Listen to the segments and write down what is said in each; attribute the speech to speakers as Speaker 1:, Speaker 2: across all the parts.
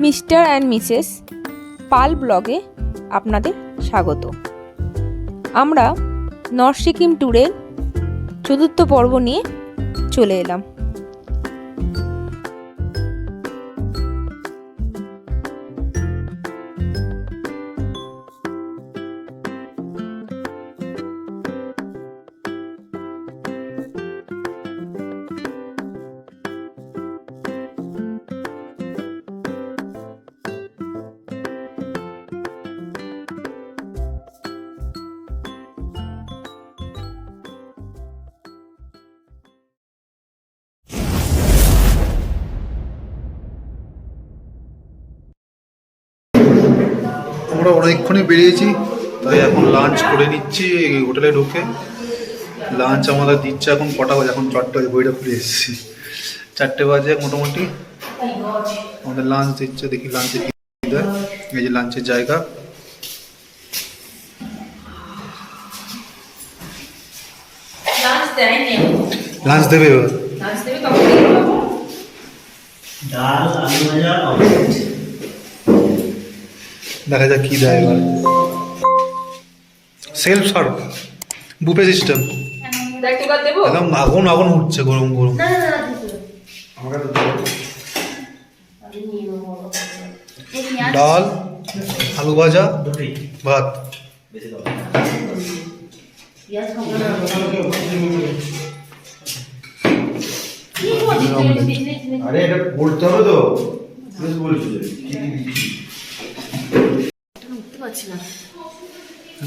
Speaker 1: Mister and Mrs পাল ব্লগে আপনাদের স্বাগত। আমরা নর্থ সিকিম ট্যুরের চতুর্থ পর্ব নিয়ে চলে এলাম।
Speaker 2: আমরা অনেকক্ষণই বেরিয়েছি। তাই এখন লাঞ্চ করে নিচ্ছি এই হোটেলে ঢুকে। লাঞ্চ আমাদের দিচ্ছে এখন কটা বাজে? এখন চারটে বাজে বইটা খুলে এসেছি। চারটে বাজে মোটামুটি। আমাদের লাঞ্চ দিচ্ছে দেখি লাঞ্চে কি দেয় এই যে লাঞ্চের জায়গা।
Speaker 1: লাঞ্চ
Speaker 2: দেবে এবার।
Speaker 3: ডাল আলু ভাজা
Speaker 2: দেখা যাক কি দেয় এবার। সেলফ সার্ভ বুফে সিস্টেম একদম আগুন আগুন উঠছে গরম গরম। ডাল আলু ভাজা ভাত।
Speaker 4: আরে এটা বলতে হবে তো। বলছি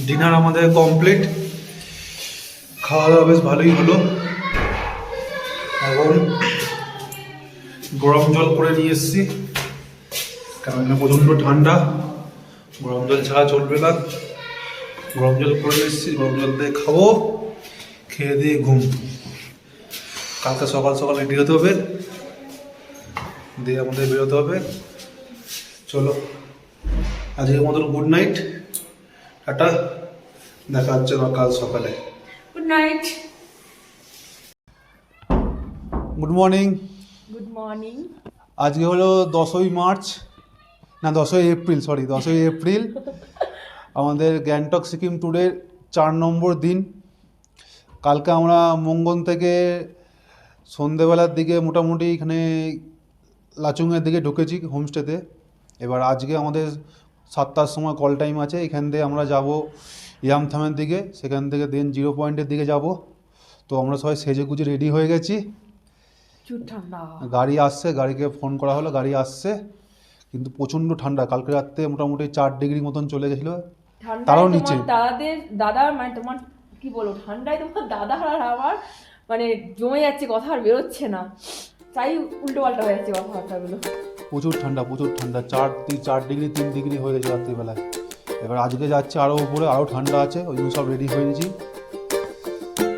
Speaker 2: ডিনার আমাদের কমপ্লিট খাওয়া দাওয়া বেশ ভালোই হলো। এখন গরম জল করে নিয়ে এসেছি। কারণ প্রচণ্ড ঠান্ডা। গরম জল ছাড়া চলবে না। গরম জল করে এসেছি, গরম জল দিয়ে খাব, খেয়ে দিয়ে ঘুম। কালকে সকাল সকাল রেডি হতে হবে। দিয়ে আমাদের বেরোতে হবে। চলো। আজকের মতন গুড নাইট টাটা দেখা হচ্ছে কাল সকালে।
Speaker 1: Good night
Speaker 2: good morning
Speaker 1: good morning
Speaker 2: আজকে হলো দশই মার্চ না দশই এপ্রিল সরি দশই এপ্রিল। আমাদের গ্যাংটক সিকিম ট্যুরের চার নম্বর দিন। কালকে আমরা মঙ্গন থেকে সন্ধেবেলার দিকে মোটামুটি এখানে লাচুংয়ের দিকে ঢুকেছি হোমস্টেতে এবার আজকে আমাদের সাতটার সময় কল টাইম আছে এখান থেকে আমরা যাব ইয়ামথামের দিকে সেখান থেকে দেন জিরো পয়েন্টের দিকে যাব। তো আমরা সবাই সেজে গুজে রেডি হয়ে গেছি। গাড়ি আসছে গাড়িকে ফোন করা হলো গাড়ি আসছে। কিন্তু প্রচণ্ড ঠান্ডা কালকে রাত্রে মোটামুটি চার ডিগ্রি মতন চলে গেছিল। তারও নিচে।
Speaker 1: দাদাদের দাদা মানে তোমার কি বলব ঠান্ডায় তোমার দাদা আর আমার মানে জমে যাচ্ছে কথা আর বেরোচ্ছে না। তাই উল্টো পাল্টা হয়ে যাচ্ছে কথাবার্তাগুলো।
Speaker 2: প্রচুর ঠান্ডা প্রচুর ঠান্ডা। চার তিন- চার ডিগ্রি তিন ডিগ্রি হয়ে গেছে রাত্রিবেলায়। এবার আজকে যাচ্ছে আরও উপরে আরও ঠান্ডা আছে ওই জন্য সব রেডি হয়ে নিয়েছি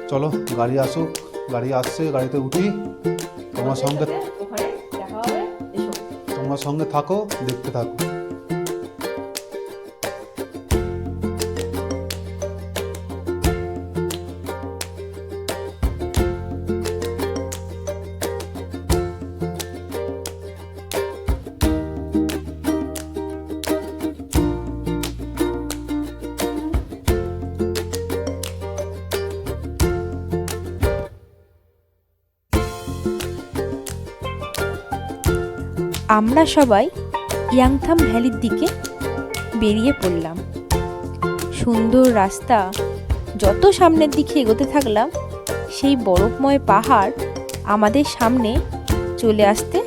Speaker 2: চলো গাড়ি আসুক গাড়ি আসছে গাড়িতে উঠি। তোমার সঙ্গে তোমার সঙ্গে থাকো দেখতে থাকো।
Speaker 1: আমরা সবাই ইয়াংথাম ভ্যালির দিকে বেরিয়ে পড়লাম। সুন্দর রাস্তা, যত সামনের দিকে এগোতে থাকলাম, সেই বরফময় পাহাড় আমাদের সামনে চলে আসতে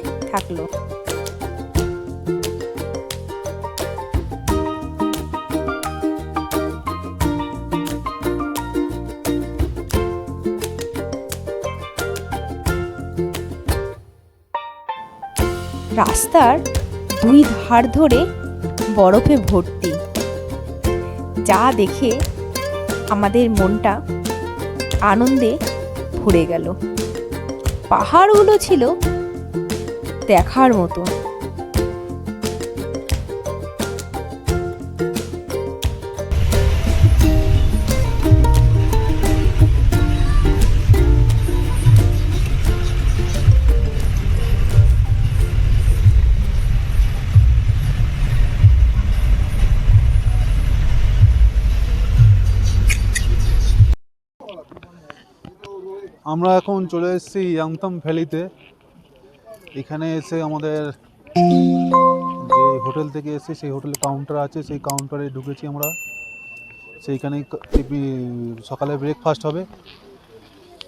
Speaker 1: রাস্তার দুই ধার ধরে বরফে ভর্তি। যা দেখে আমাদের মনটা আনন্দে ভরে গেল। পাহাড়গুলো ছিল দেখার মতো।
Speaker 2: আমরা এখন চলে এসেছি ইয়াংতম ভ্যালিতে। এখানে এসে আমাদের যে হোটেল থেকে এসে সেই হোটেলে কাউন্টার আছে, সেই কাউন্টারে ঢুকেছি আমরা। সেইখানে সকালে ব্রেকফাস্ট হবে।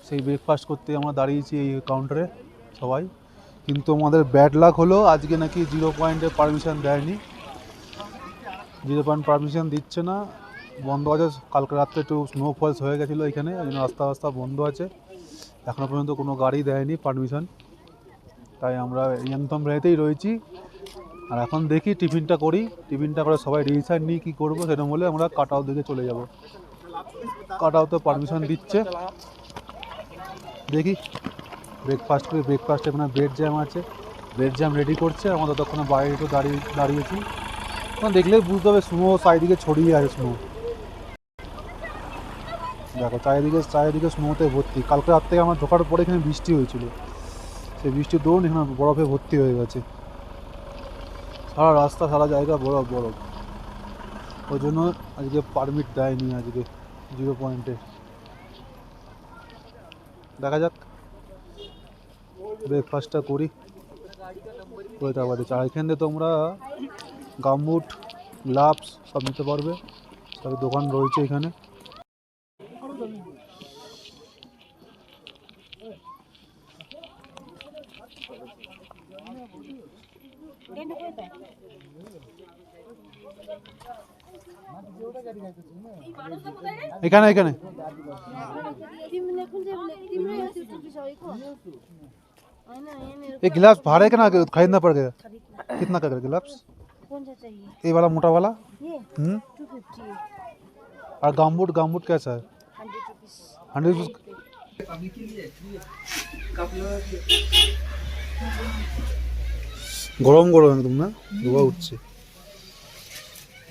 Speaker 2: সেই ব্রেকফাস্ট করতে আমরা দাঁড়িয়েছি এই কাউন্টারে সবাই। কিন্তু আমাদের ব্যাড লাক হলো, আজকে নাকি জিরো পয়েন্টে পারমিশন দেয়নি। জিরো পয়েন্ট পারমিশন দিচ্ছে না। বন্ধ আছে, কালকে রাত্রে একটু স্নোফলস হয়ে গেছিল এখানে, ওই জন্য রাস্তা রাস্তা বন্ধ আছে। এখনও পর্যন্ত কোনো গাড়ি দেয়নি পারমিশন তাই আমরা ইয়াংথম ভ্যালিতেই রয়েছি। আর এখন দেখি টিফিনটা করি। টিফিনটা করে সবাই ডিসিশন নিই কী করব, সেরকম হলে আমরা কাটাও দিকে চলে যাব। কাটাও তো পারমিশন দিচ্ছে। দেখি ব্রেকফাস্ট করে ব্রেকফাস্ট এখানে ব্রেড জ্যাম আছে। ব্রেড জ্যাম রেডি করছে। আমরা ততক্ষণে বাইরে একটু দাঁড়িয়ে, দাঁড়িয়েছি। তখন দেখলেই বুঝতে হবে স্নো চারিদিকে ছড়িয়ে আছে স্নো দেখো, চারিদিকে চারিদিকে স্নোতে ভর্তি। কালকে রাত থেকে আমার ঢোকার পরে এখানে বৃষ্টি হয়েছিল। সেই বৃষ্টির দরুন এখানে বরফে ভর্তি হয়ে গেছে। সারা রাস্তা, সারা জায়গা বরফ বরফ। ওই জন্য আজকে পারমিট দেয়নি আজকে জিরো পয়েন্টে দেখা যাক। ব্রেকফাস্টটা করি। করে তারপরে চা এখান থেকে তোমরা গামবুট গ্লাভস সব নিতে পারবে। সব দোকান রয়েছে এখানে। এখানে এখানে ये गिलास भाड़े का ना खरीदना पड़ गया कितना का गिलास
Speaker 5: कौन सा चाहिए
Speaker 2: ये वाला मोटा वाला
Speaker 5: ये
Speaker 2: हम्म
Speaker 5: टू फिफ्टी
Speaker 2: और गामबूट गामबूट कैसा है
Speaker 5: हंड्रेड रुपीज
Speaker 2: हंड्रेड গরম গরম একদম না ধোয়া উঠছে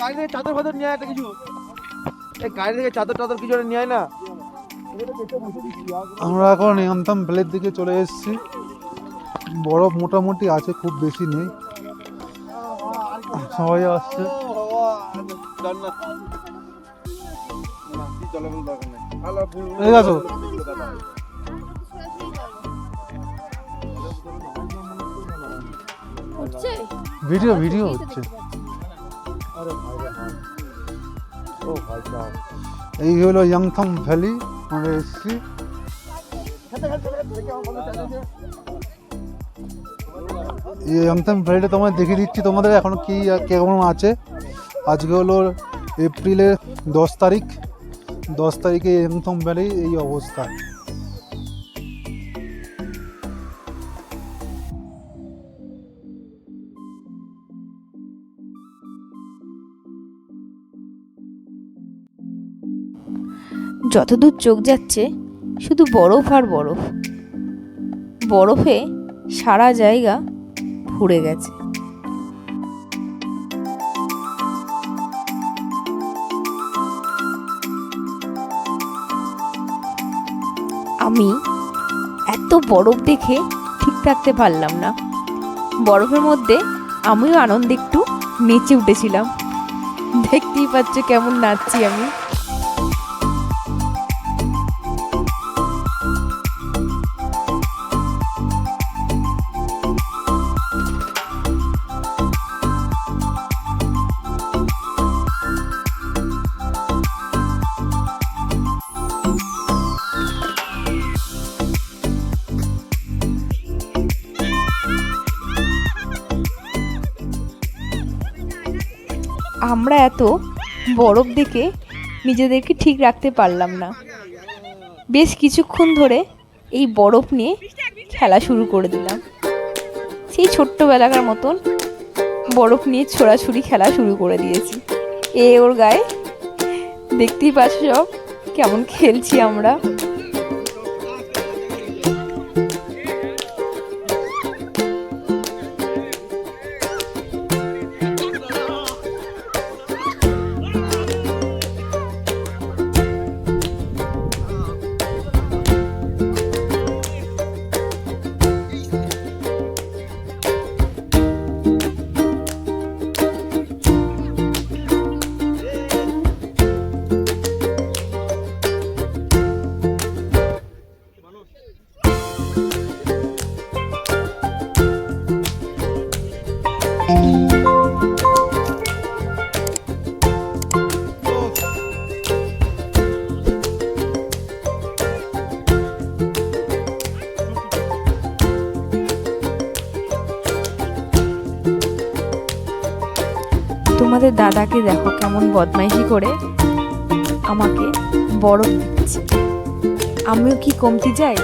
Speaker 6: গাড়ি থেকে চাদর ফাদর নিয়ে আয় একটা কিছু? এ গাড়ি থেকে চাদর টাদর কিছু একটা নিয়ে না?
Speaker 2: আমরা এখন এমতাম ভ্যালির দিকে চলে এসেছি। বরফ মোটামুটি আছে খুব বেশি নেই। সবাই আসছে। এই আছো ভিডিও ভিডিও হচ্ছে। এই হলো ইয়াংথম ভ্যালি আমরা এসেছি। এই ইয়াংথম ভ্যালিটা তোমায় দেখিয়ে দিচ্ছি, তোমাদের এখন কি, কেমন আছে? আজকে হলো এপ্রিলের দশ তারিখ। দশ তারিখে ইয়াংথম ভ্যালি এই অবস্থা।
Speaker 1: যতদূর চোখ যাচ্ছে, শুধু বরফ আর বরফ। বরফে সারা জায়গা ভরে গেছে। আমি এত বরফ দেখে ঠিক থাকতে পারলাম না। বরফের মধ্যে আমিও আনন্দে একটু নেচে উঠেছিলাম। দেখতেই পাচ্ছ কেমন নাচছি আমি। আমরা এত বরফ দেখে নিজেদেরকে ঠিক রাখতে পারলাম না। বেশ কিছুক্ষণ ধরে এই বরফ নিয়ে খেলা শুরু করে দিলাম। সেই ছোট্টবেলাকার মতন বরফ নিয়ে ছোড়াছুড়ি খেলা শুরু করে দিয়েছি। এ ওর গায়ে, দেখতেই পাচ্ছ সব কেমন খেলছি আমরা। দাদাকে দেখো কেমন বদমাইশি করে আমাকে বরফ দিচ্ছে আমিও কি কমতি যাই?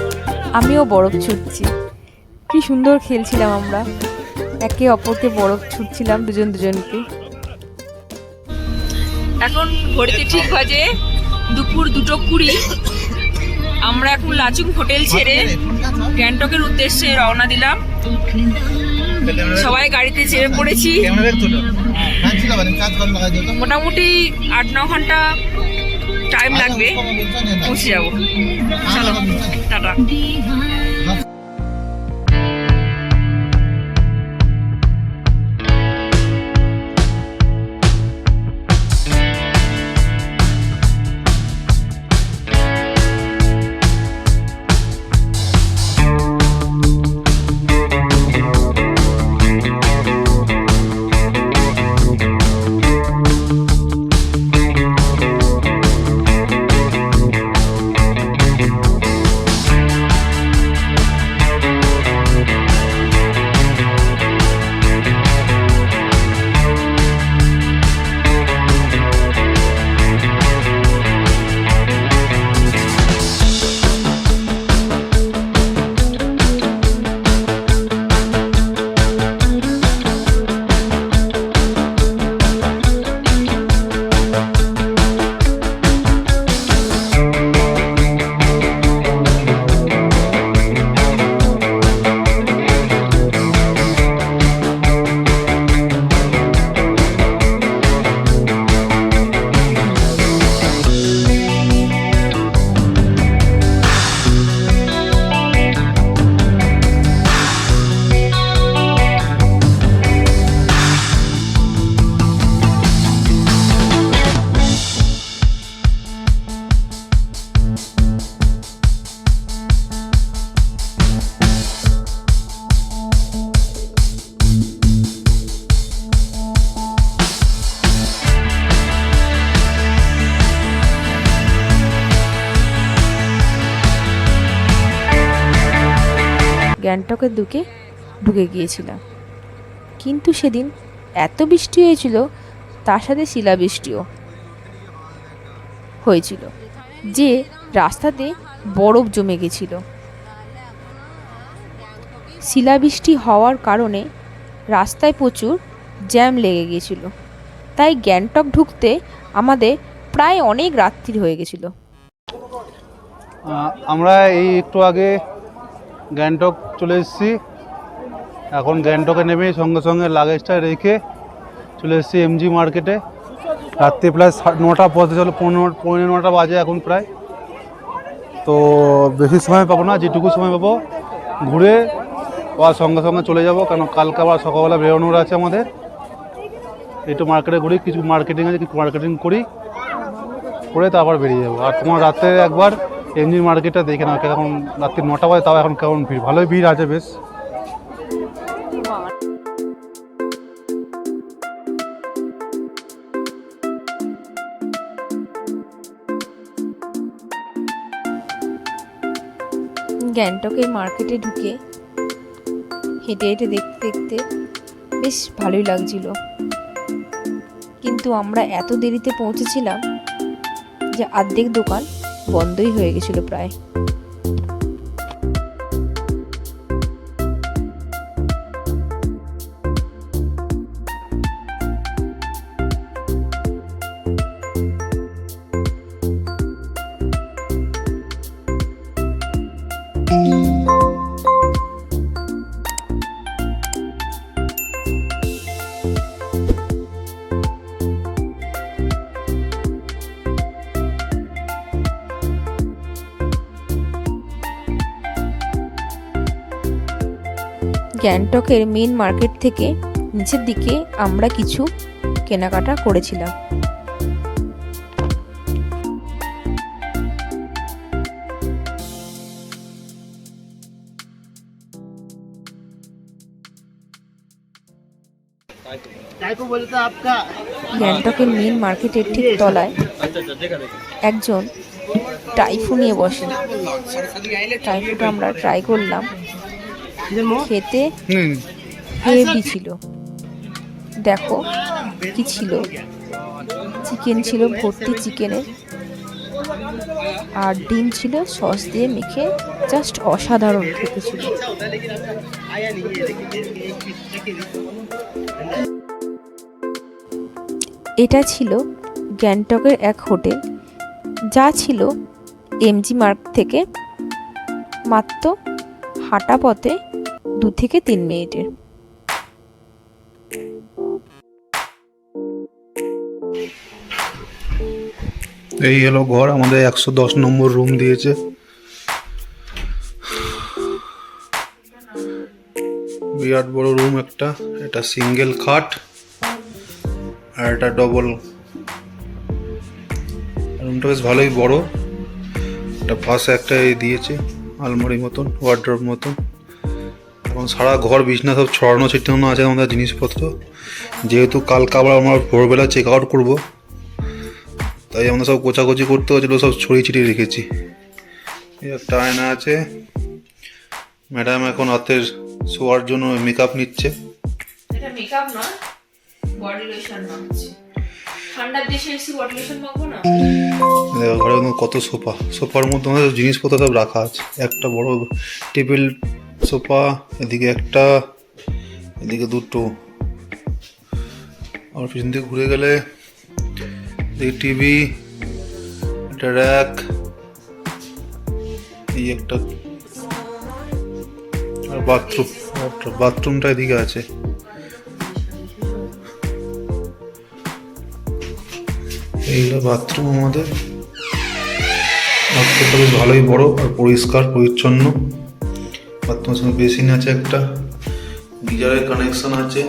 Speaker 1: আমিও বরফ ছুটছি। কি সুন্দর খেলছিলাম আমরা। একে অপরকে বরফ ছুটছিলাম দুজন দুজনকে।
Speaker 5: এখন ঘড়িতে ঠিক বাজে দুপুর দুটো কুড়ি। আমরা এখন লাচুং হোটেল ছেড়ে গ্যাংটকের উদ্দেশ্যে রওনা দিলাম। সবাই গাড়িতে চেপে পড়েছি। মোটামুটি আট ন ঘণ্টা টাইম লাগবে। পৌঁছে যাব। চলো টাটা।
Speaker 1: গ্যাংটকের দুকে ঢুকে গিয়েছিলাম। কিন্তু সেদিন এত বৃষ্টি হয়েছিল, তার সাথে শিলাবৃষ্টিও হয়েছিল, যে রাস্তাতে বরফ জমে গেছিল। শিলাবৃষ্টি হওয়ার কারণে রাস্তায় প্রচুর জ্যাম লেগে গিয়েছিল। তাই গ্যাংটক ঢুকতে আমাদের প্রায় অনেক রাত্রি হয়ে গেছিল।
Speaker 2: আমরা এই একটু আগে গ্যাংটক চলে এসেছি। এখন গ্যাংটকে নেমে সঙ্গে সঙ্গে লাগেজটা রেখে চলে এসেছি এমজি মার্কেটে রাত্রি প্রায় নটা পথে চলো পনেরো পনেরো নটা বাজে এখন প্রায়। তো বেশি সময় পাবো না, যেটুকু সময় পাবো, ঘুরে আবার সঙ্গে সঙ্গে চলে যাব কারণ কালকে আবার সকালবেলা বেরোনোর আছে আমাদের। একটু মার্কেটে ঘুরি, কিছু মার্কেটিং আছে, কিছু মার্কেটিং করি, করে তারপর বেরিয়ে যাব। আর তোমার রাতে একবার এমজি মার্কেটটা দেখে নাও এখন রাত্রি নটা বাজে, তাও এখন কেমন ভিড়? ভালোই ভিড় আছে বেশ।
Speaker 1: গ্যাংটকের মার্কেটে ঢুকে হেঁটে হেঁটে দেখতে দেখতে বেশ ভালোই লাগছিল। কিন্তু আমরা এত দেরিতে পৌঁছেছিলাম যে অর্ধেক দোকান বন্ধই হয়ে গেছিল প্রায়। গ্যাংটকের মেন মার্কেট থেকে নিচের দিকে আমরা কিছু কেনাকাটা করেছিলাম। গ্যাংটকের মেন মার্কেটের ঠিক তলায় একজন টাইফু নিয়ে বসে টাইফুটা আমরা ট্রাই করলাম। খেতে হেভি ছিল। দেখো কি ছিল। চিকেন ছিল ভর্তি চিকেনে আর ডিম ছিল সস দিয়ে মেখে জাস্ট অসাধারণ খেতে ছিল। এটা ছিল গ্যাংটকের এক হোটেল। যা ছিল এমজি মার্ক থেকে মাত্র হাঁটা পথে দু থেকে তিন মিনিটের।
Speaker 2: এই হলো ঘর, আমাদের একশো দশ নম্বর রুম দিয়েছে। বিরাট বড় রুম একটা এটা সিঙ্গেল খাট আর এটা ডবল রুমটা বেশ ভালোই বড় এটা পাশে একটা দিয়েছে। আলমারি মতন ওয়ার্ড্রপ মতন। এবং সারা ঘর, বিছনা সব ছড়ানো, ছিটানো আছে আমাদের জিনিসপত্র। যেহেতু কালকে আবার আমরা ভোরবেলা চেক আউট করব, তাই আমরা সব কোচাকুচি করতে হচ্ছিল সব ছড়িয়ে ছিটিয়ে রেখেছি। একটা আয়না আছে। ম্যাডাম এখন হাতের শোয়ার জন্য মেকআপ নিচ্ছে।
Speaker 5: ঠান্ডার দেশে এসে মাখবো না?
Speaker 2: মধ্যে কত সোফা? সোফার মধ্যে আমাদের জিনিসপত্র সব রাখা আছে। একটা বড় টেবিল, সোফা, এদিকে একটা, এদিকে দুটো। আর পিছন দিকে ঘুরে গেলে টিভি, একটা র্যাক, এই একটা বাথরুম বাথরুমটা এদিকে আছে। এইগুলো বাথরুম আমাদের। বাথরুমটা বেশ ভালোই বড় আর পরিষ্কার, পরিচ্ছন্ন। বাথরুমের সঙ্গে বেসিন আছে একটা। গিজারের কানেকশন আছে।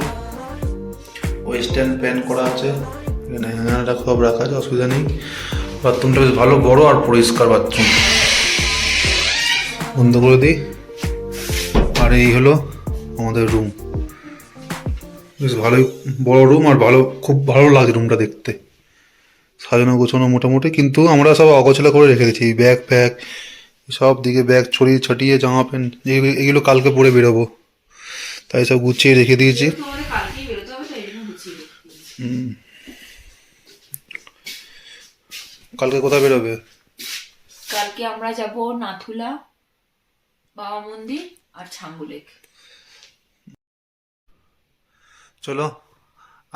Speaker 2: ওয়েস্টার্ন প্যান করা আছে। এখানে হ্যাঙ্গারটা সব রাখা আছে, অসুবিধা নেই। বাথরুমটা বেশ ভালো, বড় আর পরিষ্কার বাথরুম বন্ধ করে দিই। আর এই হলো আমাদের রুম বেশ ভালোই, বড় রুম আর ভালো, খুব ভালো লাগে রুমটা দেখতে। সাজানো গোছানো মোটামুটি কিন্তু আমরা সব অগোছলা করে রেখে দিচ্ছি ব্যাগ ফ্যাগ সব দিকে ব্যাগ ছড়িয়ে ছটিয়ে জামা প্যান্ট এগুলো কালকে পরে বেরোবো। তাই সব গুছিয়ে রেখে দিয়েছি। কালকে কোথায় বেরোবে?
Speaker 5: কালকে আমরা যাব নাথুলা বাবা মন্দির আর ছাঙ্গু লেক।
Speaker 2: চলো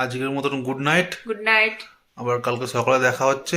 Speaker 2: আজকের মতন গুড নাইট।
Speaker 5: Good night.
Speaker 2: আবার কালকে সকালে দেখা হচ্ছে।